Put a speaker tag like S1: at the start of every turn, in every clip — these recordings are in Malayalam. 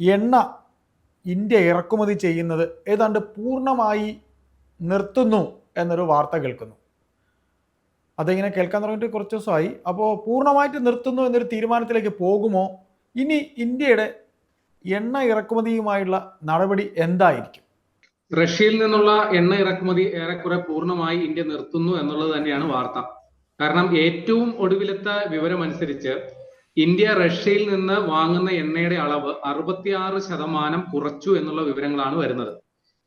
S1: എണ്ണ ഇന്ത്യ ഇറക്കുമതി ചെയ്യുന്നത് ഏതാണ്ട് പൂർണമായി നിർത്തുന്നു എന്നൊരു വാർത്ത കേൾക്കുന്നു. അതിങ്ങനെ കേൾക്കാൻ തുടങ്ങിയിട്ട് കുറച്ച് ദിവസമായി. അപ്പോൾ പൂർണമായിട്ട് നിർത്തുന്നു എന്നൊരു തീരുമാനത്തിലേക്ക് പോകുമോ? ഇനി ഇന്ത്യയുടെ എണ്ണ ഇറക്കുമതിയുമായുള്ള നടപടി എന്തായിരിക്കും?
S2: റഷ്യയിൽ നിന്നുള്ള എണ്ണ ഇറക്കുമതി ഏറെക്കുറെ പൂർണമായി ഇന്ത്യ നിർത്തുന്നു എന്നുള്ളത് തന്നെയാണ് വാർത്ത. കാരണം ഏറ്റവും ഒടുവിലത്തെ വിവരം അനുസരിച്ച് ഇന്ത്യ റഷ്യയിൽ നിന്ന് വാങ്ങുന്ന എണ്ണയുടെ അളവ് അറുപത്തിയാറ് ശതമാനം കുറച്ചു എന്നുള്ള വിവരങ്ങളാണ് വരുന്നത്.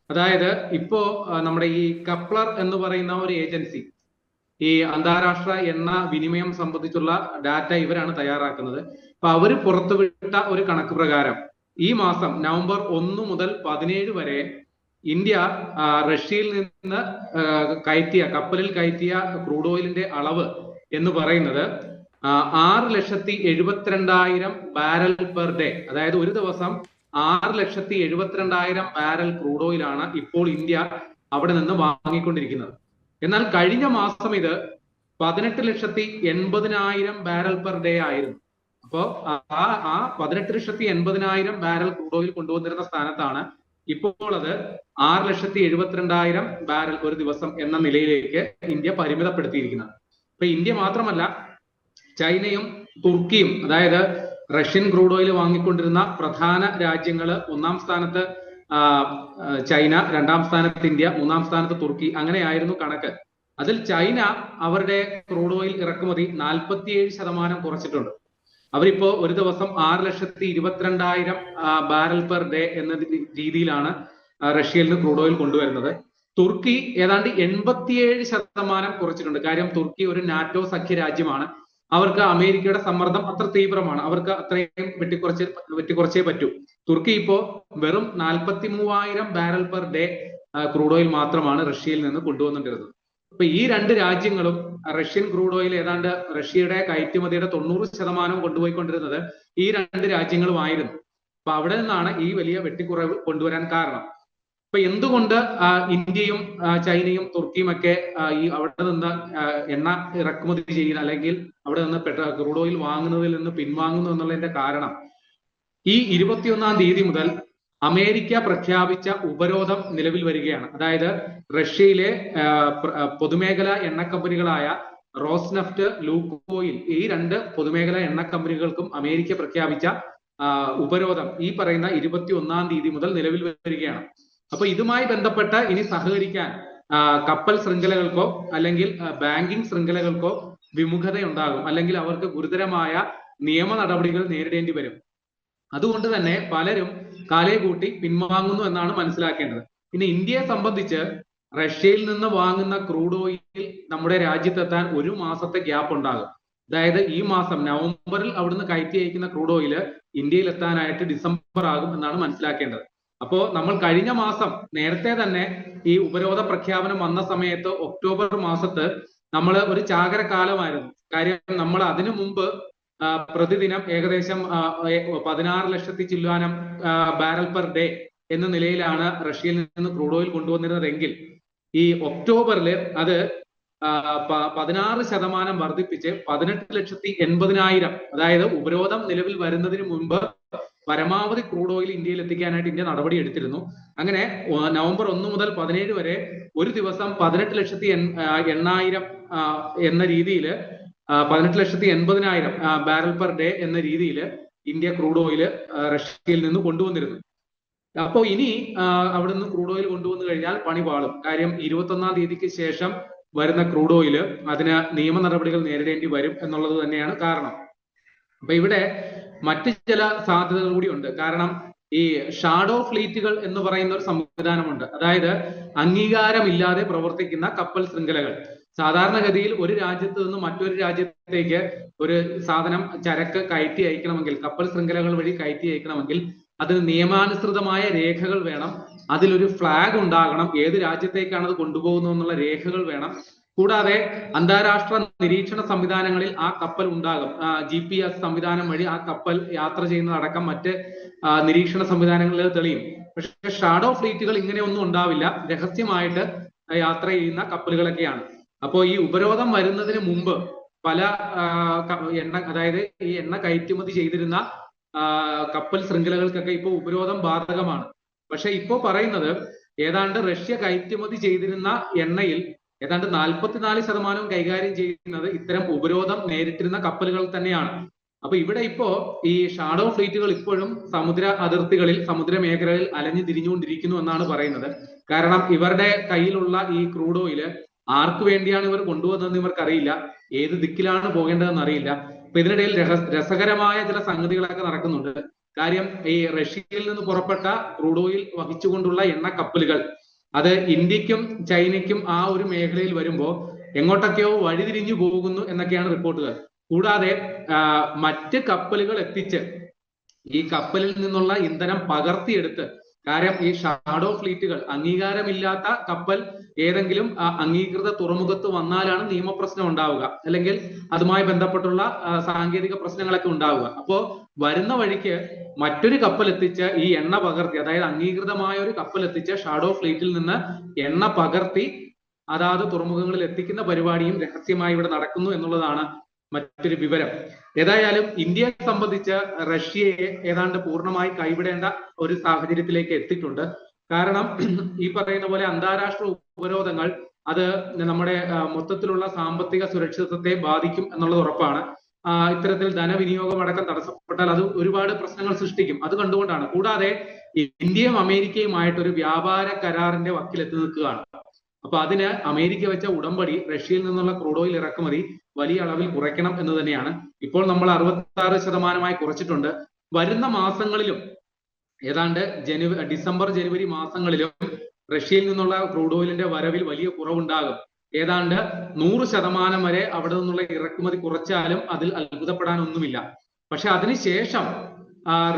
S2: അതായത് ഇപ്പോ നമ്മുടെ ഈ കപ്ലർ എന്ന് പറയുന്ന ഒരു ഏജൻസി ഈ അന്താരാഷ്ട്ര എണ്ണ വിനിമയം സംബന്ധിച്ചുള്ള ഡാറ്റ ഇവരാണ് തയ്യാറാക്കുന്നത്. അപ്പൊ അവർ പുറത്തുവിട്ട ഒരു കണക്ക് പ്രകാരം ഈ മാസം നവംബർ ഒന്ന് മുതൽ പതിനേഴ് വരെ ഇന്ത്യ റഷ്യയിൽ നിന്ന് കയറ്റിയ കപ്പലിൽ കയറ്റിയ ക്രൂഡ് ഓയിലിന്റെ അളവ് എന്ന് പറയുന്നത് ആറ് ലക്ഷത്തി എഴുപത്തിരണ്ടായിരം ബാരൽ പെർ ഡേ. അതായത് ഒരു ദിവസം ആറ് ലക്ഷത്തി എഴുപത്തിരണ്ടായിരം ബാരൽ ക്രൂഡ് ഓയിലാണ് ഇപ്പോൾ ഇന്ത്യ അവിടെ നിന്ന് വാങ്ങിക്കൊണ്ടിരിക്കുന്നത്. എന്നാൽ കഴിഞ്ഞ മാസം ഇത് പതിനെട്ട് ലക്ഷത്തി എൺപതിനായിരം ബാരൽ പെർ ഡേ ആയിരുന്നു. അപ്പോ ആ ആ പതിനെട്ട് ലക്ഷത്തി എൺപതിനായിരം ബാരൽ ക്രൂഡ് ഓയിൽ കൊണ്ടുവന്നിരുന്ന സ്ഥാനത്താണ് ഇപ്പോൾ അത് ആറ് ലക്ഷത്തി എഴുപത്തിരണ്ടായിരം ബാരൽ ഒരു ദിവസം എന്ന നിലയിലേക്ക് ഇന്ത്യ പരിമിതപ്പെടുത്തിയിരിക്കുന്നത്. ഇപ്പൊ ഇന്ത്യ മാത്രമല്ല ചൈനയും തുർക്കിയും അതായത് റഷ്യൻ ക്രൂഡ് ഓയിൽ വാങ്ങിക്കൊണ്ടിരുന്ന പ്രധാന രാജ്യങ്ങൾ ഒന്നാം സ്ഥാനത്ത് ചൈന രണ്ടാം സ്ഥാനത്ത് ഇന്ത്യ മൂന്നാം സ്ഥാനത്ത് തുർക്കി അങ്ങനെയായിരുന്നു കണക്ക്. അതിൽ ചൈന അവരുടെ ക്രൂഡ് ഓയിൽ ഇറക്കുമതി നാൽപ്പത്തിയേഴ് ശതമാനം കുറച്ചിട്ടുണ്ട്. അവരിപ്പോ ഒരു ദിവസം ആറ് ലക്ഷത്തി ഇരുപത്തിരണ്ടായിരം ബാരൽ പെർ ഡേ എന്ന രീതിയിലാണ് റഷ്യയിൽ നിന്ന് ക്രൂഡ് ഓയിൽ കൊണ്ടുവരുന്നത്. തുർക്കി ഏതാണ്ട് എൺപത്തിയേഴ് ശതമാനം കുറച്ചിട്ടുണ്ട്. കാര്യം തുർക്കി ഒരു നാറ്റോ സഖ്യ രാജ്യമാണ്. അവർക്ക് അമേരിക്കയുടെ സമ്മർദ്ദം അത്ര തീവ്രമാണ്. അവർക്ക് അത്രയും വെട്ടിക്കുറച്ച് വെട്ടിക്കുറച്ചേ പറ്റൂ. തുർക്കി ഇപ്പോ വെറും നാൽപ്പത്തി മൂവായിരം barrel per day crude oil മാത്രമാണ് റഷ്യയിൽ നിന്ന് കൊണ്ടുവന്നിട്ടിരുന്നത്. അപ്പൊ ഈ രണ്ട് രാജ്യങ്ങളും റഷ്യൻ ക്രൂഡ് ഓയിൽ ഏതാണ്ട് റഷ്യയുടെ കയറ്റുമതിയുടെ തൊണ്ണൂറ് ശതമാനം കൊണ്ടുപോയിക്കൊണ്ടിരുന്നത് ഈ രണ്ട് രാജ്യങ്ങളുമായിരുന്നു. അപ്പൊ അവിടെ നിന്നാണ് ഈ വലിയ വെട്ടിക്കുറവ് കൊണ്ടുവരാൻ കാരണം. അപ്പൊ എന്തുകൊണ്ട് ഇന്ത്യയും ചൈനയും തുർക്കിയും ഒക്കെ ഈ അവിടെ നിന്ന് എണ്ണ ഇറക്കുമതി ചെയ്യുന്ന അല്ലെങ്കിൽ അവിടെ നിന്ന് ക്രൂഡ് ഓയിൽ വാങ്ങുന്നതിൽ നിന്ന് പിൻവാങ്ങുന്നു എന്നുള്ളതിന്റെ കാരണം ഈ ഇരുപത്തിയൊന്നാം തീയതി മുതൽ അമേരിക്ക പ്രഖ്യാപിച്ച ഉപരോധം നിലവിൽ വരികയാണ്. അതായത് റഷ്യയിലെ പൊതുമേഖലാ എണ്ണ കമ്പനികളായ റോസ്നഫ്റ്റ് ലൂക്കോയിൽ ഈ രണ്ട് പൊതുമേഖലാ എണ്ണ കമ്പനികൾക്കും അമേരിക്ക പ്രഖ്യാപിച്ച ഉപരോധം ഈ പറയുന്ന ഇരുപത്തി ഒന്നാം തീയതി മുതൽ നിലവിൽ വരികയാണ്. അപ്പൊ ഇതുമായി ബന്ധപ്പെട്ട് ഇനി സഹകരിക്കാൻ കപ്പൽ ശൃംഖലകൾക്കോ അല്ലെങ്കിൽ ബാങ്കിംഗ് ശൃംഖലകൾക്കോ വിമുഖതയുണ്ടാകും. അല്ലെങ്കിൽ അവർക്ക് ഗുരുതരമായ നിയമ നടപടികൾ നേരിടേണ്ടി വരും. അതുകൊണ്ട് തന്നെ പലരും കാലേ കൂട്ടി പിൻവാങ്ങുന്നു എന്നാണ് മനസ്സിലാക്കേണ്ടത്. പിന്നെ ഇന്ത്യയെ സംബന്ധിച്ച് റഷ്യയിൽ നിന്ന് വാങ്ങുന്ന ക്രൂഡ് ഓയിൽ നമ്മുടെ രാജ്യത്തെത്താൻ ഒരു മാസത്തെ ഗ്യാപ്പ് ഉണ്ടാകും. അതായത് ഈ മാസം നവംബറിൽ അവിടുന്ന് കയറ്റി അയക്കുന്ന ക്രൂഡ് ഓയിൽ ഇന്ത്യയിൽ എത്താനായിട്ട് ഡിസംബർ ആകും എന്നാണ് മനസ്സിലാക്കേണ്ടത്. അപ്പോ നമ്മൾ കഴിഞ്ഞ മാസം നേരത്തെ തന്നെ ഈ ഉപരോധ പ്രഖ്യാപനം വന്ന സമയത്ത് ഒക്ടോബർ മാസത്ത് നമ്മൾ ഒരു ചാകര കാലമായിരുന്നു കാര്യം നമ്മൾ അതിനു മുമ്പ് പ്രതിദിനം ഏകദേശം പതിനാറ് ലക്ഷത്തി ചില്ലാനം ബാരൽ പെർ ഡേ എന്ന നിലയിലാണ് റഷ്യയിൽ നിന്ന് ക്രൂഡ് ഓയിൽ കൊണ്ടുവന്നിരുന്നതെങ്കിൽ ഈ ഒക്ടോബറിൽ അത് പതിനാറ് ശതമാനം വർദ്ധിപ്പിച്ച് പതിനെട്ട് ലക്ഷത്തി എൺപതിനായിരം അതായത് ഉപരോധം നിലവിൽ വരുന്നതിന് മുമ്പ് പരമാവധി ക്രൂഡ് ഓയിൽ ഇന്ത്യയിൽ എത്തിക്കാനായിട്ട് ഇന്ത്യ നടപടി എടുത്തിരുന്നു. അങ്ങനെ നവംബർ ഒന്ന് മുതൽ പതിനേഴ് വരെ ഒരു ദിവസം പതിനെട്ട് ലക്ഷത്തി എണ്ണായിരം എന്ന രീതിയിൽ പതിനെട്ട് ലക്ഷത്തി എൺപതിനായിരം ബാരൽ പെർ ഡേ എന്ന രീതിയിൽ ഇന്ത്യ ക്രൂഡ് ഓയിൽ റഷ്യയിൽ നിന്ന് കൊണ്ടുവന്നിരുന്നു. അപ്പോൾ ഇനി അവിടെ അവിടുന്ന് ക്രൂഡ് ഓയിൽ കൊണ്ടുവന്നു കഴിഞ്ഞാൽ പണി പാളും. കാര്യം ഇരുപത്തൊന്നാം തീയതിക്ക് ശേഷം വരുന്ന ക്രൂഡ് ഓയിൽ അതിന് നിയമ നടപടികൾ നേരിടേണ്ടി വരും എന്നുള്ളത് തന്നെയാണ് കാരണം. അപ്പൊ ഇവിടെ മറ്റ് ചില സാധ്യതകൾ കൂടിയുണ്ട് കാരണം ഈ ഷാഡോ ഫ്ലീറ്റുകൾ എന്ന് പറയുന്ന ഒരു സംവിധാനമുണ്ട്. അതായത് അംഗീകാരമില്ലാതെ പ്രവർത്തിക്കുന്ന കപ്പൽ ശൃംഖലകൾ. സാധാരണഗതിയിൽ ഒരു രാജ്യത്ത് നിന്ന് മറ്റൊരു രാജ്യത്തേക്ക് ഒരു സാധനം ചരക്ക് കയറ്റി അയക്കണമെങ്കിൽ കപ്പൽ ശൃംഖലകൾ വഴി കയറ്റി അയക്കണമെങ്കിൽ അതിന് നിയമാനുസൃതമായ രേഖകൾ വേണം. അതിലൊരു ഫ്ലാഗ് ഉണ്ടാകണം. ഏത് രാജ്യത്തേക്കാണ് അത് കൊണ്ടുപോകുന്നത് എന്നുള്ള രേഖകൾ വേണം. കൂടാതെ അന്താരാഷ്ട്ര നിരീക്ഷണ സംവിധാനങ്ങളിൽ ആ കപ്പൽ ഉണ്ടാകും. ജി പി എസ് സംവിധാനം വഴി ആ കപ്പൽ യാത്ര ചെയ്യുന്നതടക്കം മറ്റ് നിരീക്ഷണ സംവിധാനങ്ങളിൽ തെളിയും. പക്ഷെ ഷാഡോ ഫ്ലീറ്റുകൾ ഇങ്ങനെയൊന്നും ഉണ്ടാവില്ല. രഹസ്യമായിട്ട് യാത്ര ചെയ്യുന്ന കപ്പലുകളൊക്കെയാണ്. അപ്പോൾ ഈ ഉപരോധം വരുന്നതിന് മുമ്പ് പല എണ്ണ അതായത് ഈ എണ്ണ കയറ്റുമതി ചെയ്തിരുന്ന കപ്പൽ ശൃംഖലകൾക്കൊക്കെ ഇപ്പോൾ ഉപരോധം ബാധകമാണ്. പക്ഷെ ഇപ്പോൾ പറയുന്നത് ഏതാണ്ട് റഷ്യ കയറ്റുമതി ചെയ്തിരുന്ന എണ്ണയിൽ ഏതാണ്ട് നാൽപ്പത്തിനാല് ശതമാനവും കൈകാര്യം ചെയ്യുന്നത് ഇത്തരം ഉപരോധം നേരിട്ടിരുന്ന കപ്പലുകൾ തന്നെയാണ്. അപ്പൊ ഇവിടെ ഇപ്പോ ഈ ഷാഡോ ഫ്ലീറ്റുകൾ ഇപ്പോഴും സമുദ്ര അതിർത്തികളിൽ സമുദ്ര മേഖലകളിൽ അലഞ്ഞു തിരിഞ്ഞുകൊണ്ടിരിക്കുന്നു എന്നാണ് പറയുന്നത്. കാരണം ഇവരുടെ കയ്യിലുള്ള ഈ ക്രൂഡ് ഓയിൽ ആർക്ക് വേണ്ടിയാണ് ഇവർ കൊണ്ടുവന്നതെന്ന് ഇവർക്കറിയില്ല. ഏത് ദിക്കിലാണ് പോകേണ്ടതെന്ന് അറിയില്ല. അപ്പൊ ഇതിനിടയിൽ രസകരമായ ചില സംഗതികളൊക്കെ നടക്കുന്നുണ്ട്. കാര്യം ഈ റഷ്യയിൽ നിന്ന് പുറപ്പെട്ട ക്രൂഡ് ഓയിൽ വഹിച്ചുകൊണ്ടുള്ള എണ്ണ കപ്പലുകൾ അത് ഇന്ത്യക്കും ചൈനയ്ക്കും ആ ഒരു മേഖലയിൽ വരുമ്പോൾ എങ്ങോട്ടൊക്കെയോ വഴിതിരിഞ്ഞു പോകുന്നു എന്നൊക്കെയാണ് റിപ്പോർട്ടുകൾ. കൂടാതെ മറ്റ് കപ്പലുകൾ എത്തിച്ച് ഈ കപ്പലിൽ നിന്നുള്ള ഇന്ധനം പകർത്തിയെടുത്ത് കാര്യം ഈ ഷാഡോ ഫ്ലീറ്റുകൾ അംഗീകാരമില്ലാത്ത കപ്പൽ ഏതെങ്കിലും അംഗീകൃത തുറമുഖത്ത് വന്നാലാണ് നിയമപ്രശ്നം ഉണ്ടാവുക. അല്ലെങ്കിൽ അതുമായി ബന്ധപ്പെട്ടുള്ള സാങ്കേതിക പ്രശ്നങ്ങളൊക്കെ ഉണ്ടാവുക. അപ്പോ വരുന്ന വഴിക്ക് മറ്റൊരു കപ്പൽ എത്തിച്ച് ഈ എണ്ണ പകർത്തി അതായത് അംഗീകൃതമായ ഒരു കപ്പൽ എത്തിച്ച് ഷാഡോ ഫ്ലീറ്റിൽ നിന്ന് എണ്ണ പകർത്തി അതാത് തുറമുഖങ്ങളിൽ എത്തിക്കുന്ന പരിപാടിയും രഹസ്യമായി ഇവിടെ നടക്കുന്നു എന്നുള്ളതാണ് മറ്റൊരു വിവരം. ഏതായാലും ഇന്ത്യയെ സംബന്ധിച്ച് റഷ്യയെ ഏതാണ്ട് പൂർണമായി കൈവിടേണ്ട ഒരു സാഹചര്യത്തിലേക്ക് എത്തിയിട്ടുണ്ട്. കാരണം ഈ പറയുന്ന പോലെ അന്താരാഷ്ട്ര ഉപരോധങ്ങൾ അത് നമ്മുടെ മൊത്തത്തിലുള്ള സാമ്പത്തിക സുരക്ഷിതത്വത്തെ ബാധിക്കും എന്നുള്ളത് ഉറപ്പാണ്. ഇത്തരത്തിൽ ധനവിനിയോഗം അടക്കം തടസ്സപ്പെട്ടാൽ അത് ഒരുപാട് പ്രശ്നങ്ങൾ സൃഷ്ടിക്കും. അത് കണ്ടുകൊണ്ടാണ്. കൂടാതെ ഇന്ത്യയും അമേരിക്കയുമായിട്ട് ഒരു വ്യാപാര കരാറിന്റെ വക്കിലെത്തി നിൽക്കുകയാണ്. അപ്പൊ അതിന് അമേരിക്ക വെച്ച ഉടമ്പടി റഷ്യയിൽ നിന്നുള്ള ക്രൂഡ് ഓയിൽ ഇറക്കുമതി വലിയ അളവിൽ കുറയ്ക്കണം എന്ന് തന്നെയാണ്. ഇപ്പോൾ നമ്മൾ അറുപത്തി ആറ് ശതമാനമായി കുറച്ചിട്ടുണ്ട്. വരുന്ന മാസങ്ങളിലും ഏതാണ്ട് ജനുവരി ഡിസംബർ ജനുവരി മാസങ്ങളിലും റഷ്യയിൽ നിന്നുള്ള ക്രൂഡ് ഓയിലിന്റെ വരവിൽ വലിയ കുറവുണ്ടാകും. ഏതാണ്ട് നൂറ് ശതമാനം വരെ അവിടെ നിന്നുള്ള ഇറക്കുമതി കുറച്ചാലും അതിൽ അത്ഭുതപ്പെടാനൊന്നുമില്ല. പക്ഷെ അതിനുശേഷം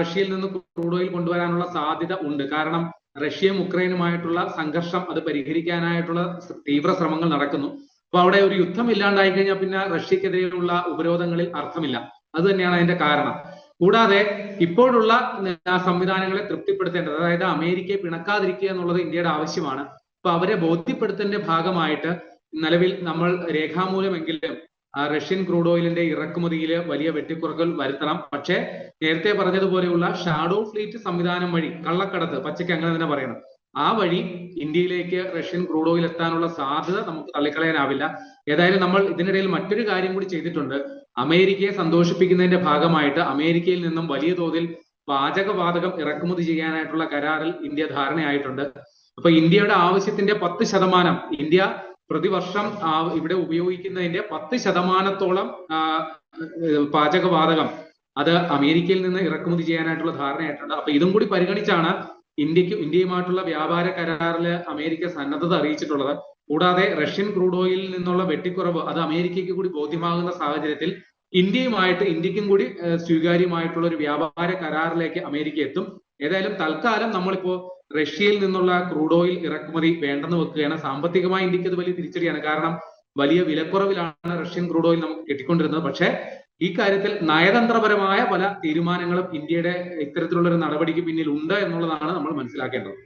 S2: റഷ്യയിൽ നിന്ന് ക്രൂഡ് ഓയിൽ കൊണ്ടുവരാനുള്ള സാധ്യത ഉണ്ട്. കാരണം റഷ്യയും ഉക്രൈനുമായിട്ടുള്ള സംഘർഷം അത് പരിഹരിക്കാനായിട്ടുള്ള തീവ്ര ശ്രമങ്ങൾ നടക്കുന്നു. അപ്പൊ അവിടെ ഒരു യുദ്ധം ഇല്ലാണ്ടായി കഴിഞ്ഞാൽ പിന്നെ റഷ്യക്കെതിരെയുള്ള ഉപരോധങ്ങളിൽ അർത്ഥമില്ല. അത് തന്നെയാണ് അതിന്റെ കാരണം. കൂടാതെ ഇപ്പോഴുള്ള സംവിധാനങ്ങളെ തൃപ്തിപ്പെടുത്തേണ്ടത് അതായത് അമേരിക്കയെ പിണക്കാതിരിക്കുക എന്നുള്ളത് ഇന്ത്യയുടെ ആവശ്യമാണ്. അപ്പൊ അവരെ ബോധ്യപ്പെടുത്തലിന്റെ ഭാഗമായിട്ട് നിലവിൽ നമ്മൾ രേഖാമൂലമെങ്കിലും റഷ്യൻ ക്രൂഡ് ഓയിലിന്റെ ഇറക്കുമതിയിൽ വലിയ വെട്ടിക്കുറകൾ വരുത്തണം. പക്ഷേ നേരത്തെ പറഞ്ഞതുപോലെയുള്ള ഷാഡോ ഫ്ലീറ്റ് സംവിധാനം വഴി കള്ളക്കടത്ത് പച്ചയ്ക്ക് അങ്ങനെ തന്നെ പറയണം. ആ വഴി ഇന്ത്യയിലേക്ക് റഷ്യൻ ക്രൂഡ് ഓയിൽ എത്താനുള്ള സാധ്യത നമുക്ക് തള്ളിക്കളയാനാവില്ല. ഏതായാലും നമ്മൾ ഇതിനിടയിൽ മറ്റൊരു കാര്യം കൂടി ചെയ്തിട്ടുണ്ട്. അമേരിക്കയെ സന്തോഷിപ്പിക്കുന്നതിന്റെ ഭാഗമായിട്ട് അമേരിക്കയിൽ നിന്നും വലിയ തോതിൽ പാചകവാതകം ഇറക്കുമതി ചെയ്യാനായിട്ടുള്ള കരാറിൽ ഇന്ത്യ ധാരണയായിട്ടുണ്ട്. അപ്പൊ ഇന്ത്യയുടെ ആവശ്യത്തിന്റെ പത്ത് ശതമാനം ഇന്ത്യ പ്രതിവർഷം ഇവിടെ ഉപയോഗിക്കുന്നതിന്റെ പത്ത് ശതമാനത്തോളം പാചകവാതകം അത് അമേരിക്കയിൽ നിന്ന് ഇറക്കുമതി ചെയ്യാനായിട്ടുള്ള ധാരണയായിട്ടുണ്ട്. അപ്പൊ ഇതും കൂടി പരിഗണിച്ചാണ് ഇന്ത്യയ്ക്ക് ഇന്ത്യയുമായിട്ടുള്ള വ്യാപാര കരാറിൽ അമേരിക്ക സന്നദ്ധത അറിയിച്ചിട്ടുള്ളത്. കൂടാതെ റഷ്യൻ ക്രൂഡ് ഓയിലിൽ നിന്നുള്ള വെട്ടിക്കുറവ് അത് അമേരിക്കയ്ക്ക് കൂടി ബോധ്യമാകുന്ന സാഹചര്യത്തിൽ ഇന്ത്യയുമായിട്ട് ഇന്ത്യക്കും കൂടി സ്വീകാര്യമായിട്ടുള്ള ഒരു വ്യാപാര കരാറിലേക്ക് അമേരിക്ക എത്തും. ഏതായാലും തൽക്കാലം നമ്മളിപ്പോ റഷ്യയിൽ നിന്നുള്ള ക്രൂഡ് ഓയിൽ ഇറക്കുമതി വേണ്ടെന്ന് വെക്കുകയാണ്. സാമ്പത്തികമായി ഇന്ത്യയ്ക്ക് അത് വലിയ തിരിച്ചടിയാണ്. കാരണം വലിയ വിലക്കുറവിലാണ് റഷ്യൻ ക്രൂഡ് ഓയിൽ നമുക്ക് കിട്ടിക്കൊണ്ടിരുന്നത്. പക്ഷേ ഈ കാര്യത്തിൽ നയതന്ത്രപരമായ പല തീരുമാനങ്ങളും ഇന്ത്യയുടെ ഇത്തരത്തിലുള്ള ഒരു നടപടിക്ക് പിന്നിൽ ഉണ്ട് എന്നുള്ളതാണ് നമ്മൾ മനസ്സിലാക്കേണ്ടത്.